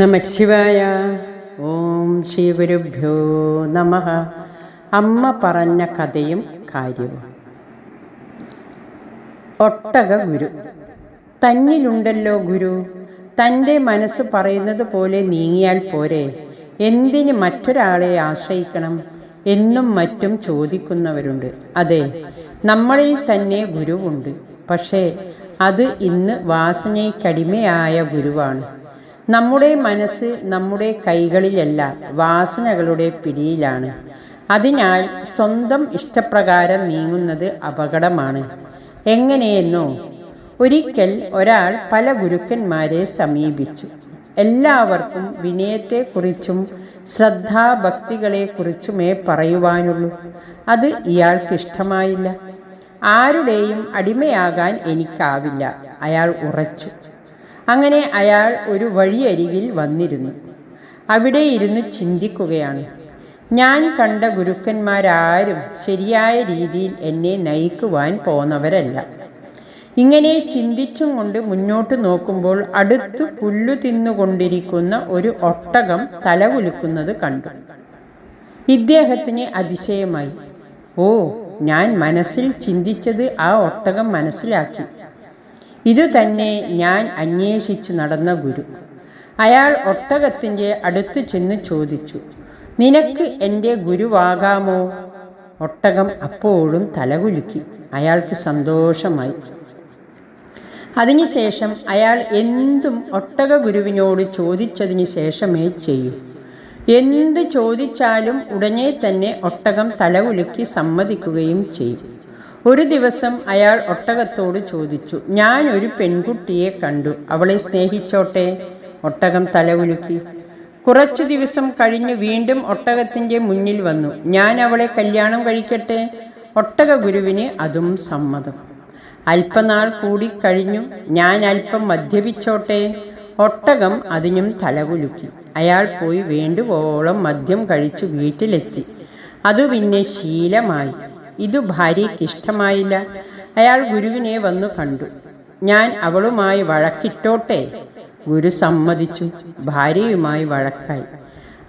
നമശിവായ ഓം ശ്രീ ഗുരുഭ്യോ നമ അമ്മ പറഞ്ഞ കഥയും കാര്യവും. ഒട്ടക ഗുരു. തന്നിലുണ്ടല്ലോ ഗുരു. തന്റെ മനസ്സ് പറയുന്നത് പോലെ നീങ്ങിയാൽ പോരെ. എന്തിന് മറ്റൊരാളെ ആശ്രയിക്കണം? എന്നും മറ്റും ചോദിക്കുന്നവരുണ്ട്. അതെ നമ്മളിൽ തന്നെ ഗുരുവുണ്ട്. പക്ഷേ അത് ഇന്ന് വാസനയ്ക്കടിമയായ ഗുരുവാണ്. നമ്മുടെ മനസ്സ് നമ്മുടെ കൈകളിലല്ല വാസനകളുടെ പിടിയിലാണ്. അതിനാൽ സ്വന്തം ഇഷ്ടപ്രകാരം നീങ്ങുന്നത് അപകടമാണ്. എങ്ങനെയെന്നോ ഒരിക്കൽ ഒരാൾ പല ഗുരുക്കന്മാരെ സമീപിച്ചു. എല്ലാവർക്കും വിനയത്തെക്കുറിച്ചും ശ്രദ്ധാഭക്തികളെക്കുറിച്ചുമേ പറയുവാനുള്ളൂ. അത് ഇയാൾക്കിഷ്ടമായില്ല. ആരുടെയും അടിമയാകാൻ എനിക്കാവില്ല. അയാൾ ഉറച്ചു. അങ്ങനെ അയാൾ ഒരു വഴിയരികിൽ വന്നിരുന്നു. അവിടെ ഇരുന്ന് ചിന്തിക്കുകയാണ്. ഞാൻ കണ്ട ഗുരുക്കന്മാരാരും ശരിയായ രീതിയിൽ എന്നെ നയിക്കുവാൻ പോന്നവരല്ല. ഇങ്ങനെ ചിന്തിച്ചും കൊണ്ട് മുന്നോട്ട് നോക്കുമ്പോൾ അടുത്ത് പുല്ലു തിന്നുകൊണ്ടിരിക്കുന്ന ഒരു ഒട്ടകം തലകുലുക്കുന്നത് കണ്ടു. ഇദ്ദേഹത്തിന് അതിശയമായി. ഓ ഞാൻ മനസ്സിൽ ചിന്തിച്ചത് ആ ഒട്ടകം മനസ്സിലാക്കി. ഇതു തന്നെ ഞാൻ അന്വേഷിച്ചു നടന്ന ഗുരു. അയാൾ ഒട്ടകത്തിന്റെ അടുത്ത് ചെന്ന് ചോദിച്ചു നിനക്ക് എന്റെ ഗുരുവാകാമോ? ഒട്ടകം അപ്പോഴും തലകുലുക്കി. അയാൾക്ക് സന്തോഷമായി. അതിനുശേഷം അയാൾ എന്തും ഒട്ടക ഗുരുവിനോട് ചോദിച്ചതിന് ശേഷമേ ചെയ്യൂ. എന്ത് ചോദിച്ചാലും ഉടനെ തന്നെ ഒട്ടകം തലകുലുക്കി സമ്മതിക്കുകയും ചെയ്യും. ഒരു ദിവസം അയാൾ ഒട്ടകത്തോട് ചോദിച്ചു ഞാൻ ഒരു പെൺകുട്ടിയെ കണ്ടു. അവളെ സ്നേഹിച്ചോട്ടെ? ഒട്ടകം തലകുലുക്കി. കുറച്ചു ദിവസം കഴിഞ്ഞ് വീണ്ടും ഒട്ടകത്തിന്റെ മുന്നിൽ വന്നു. ഞാൻ അവളെ കല്യാണം കഴിക്കട്ടെ? ഒട്ടക ഗുരുവിന് അതും സമ്മതം. അല്പനാൾ കൂടി കഴിഞ്ഞു. ഞാൻ അല്പം മദ്യപിച്ചോട്ടെ? ഒട്ടകം അതിനും തലകുലുക്കി. അയാൾ പോയി വേണ്ടുവോളം മദ്യം കഴിച്ചു വീട്ടിലെത്തി. അതു പിന്നെ ശീലമായി. ഇതു ഭാര്യയ്ക്ക് ഇഷ്ടമായില്ല അയാൾ ഗുരുവിനെ വന്നു കണ്ടു. ഞാൻ അവളുമായി വഴക്കിട്ടോട്ടെ? ഗുരു സമ്മതിച്ചു. ഭാര്യയുമായി വഴക്കായി.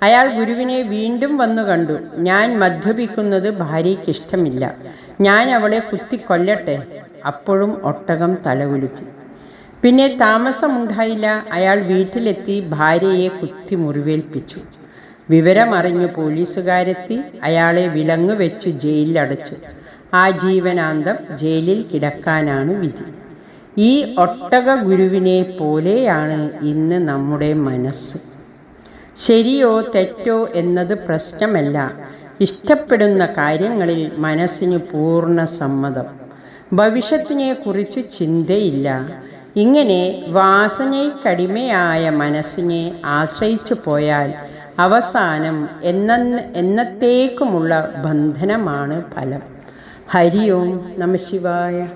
അയാൾ ഗുരുവിനെ വീണ്ടും വന്നു കണ്ടു. ഞാൻ മദ്യപിക്കുന്നത് ഭാര്യയ്ക്ക് ഇഷ്ടമില്ല ഞാൻ അവളെ കുത്തിക്കൊല്ലട്ടെ? അപ്പോഴും ഒട്ടകം തലകുലുക്കി. പിന്നെ താമസമുണ്ടായില്ല. അയാൾ വീട്ടിലെത്തി ഭാര്യയെ കുത്തി മുറിവേൽപ്പിച്ചു വിവരമറിഞ്ഞു പോലീസുകാരെത്തി അയാളെ വിലങ്ങ് വെച്ച് ജയിലിലടച്ചു. ആ ജീവനാന്തം ജയിലിൽ കിടക്കാനാണ് വിധി. ഈ ഒട്ടക ഗുരുവിനെ പോലെയാണ് ഇന്ന് നമ്മുടെ മനസ്സ്. ശരിയോ തെറ്റോ എന്നത് പ്രശ്നമല്ല. ഇഷ്ടപ്പെടുന്ന കാര്യങ്ങളിൽ മനസ്സിന് പൂർണ സമ്മതം. ഭവിഷ്യത്തിനെ കുറിച്ച് ചിന്തയില്ല. ഇങ്ങനെ വാസനയ്ക്കടിമയായ മനസ്സിനെ ആശ്രയിച്ചു പോയാൽ അവസാനം എന്ന എന്നത്തേക്കുമുള്ള ബന്ധനമാണ് ഫലം. ഹരി ഓം നമ ശിവായ.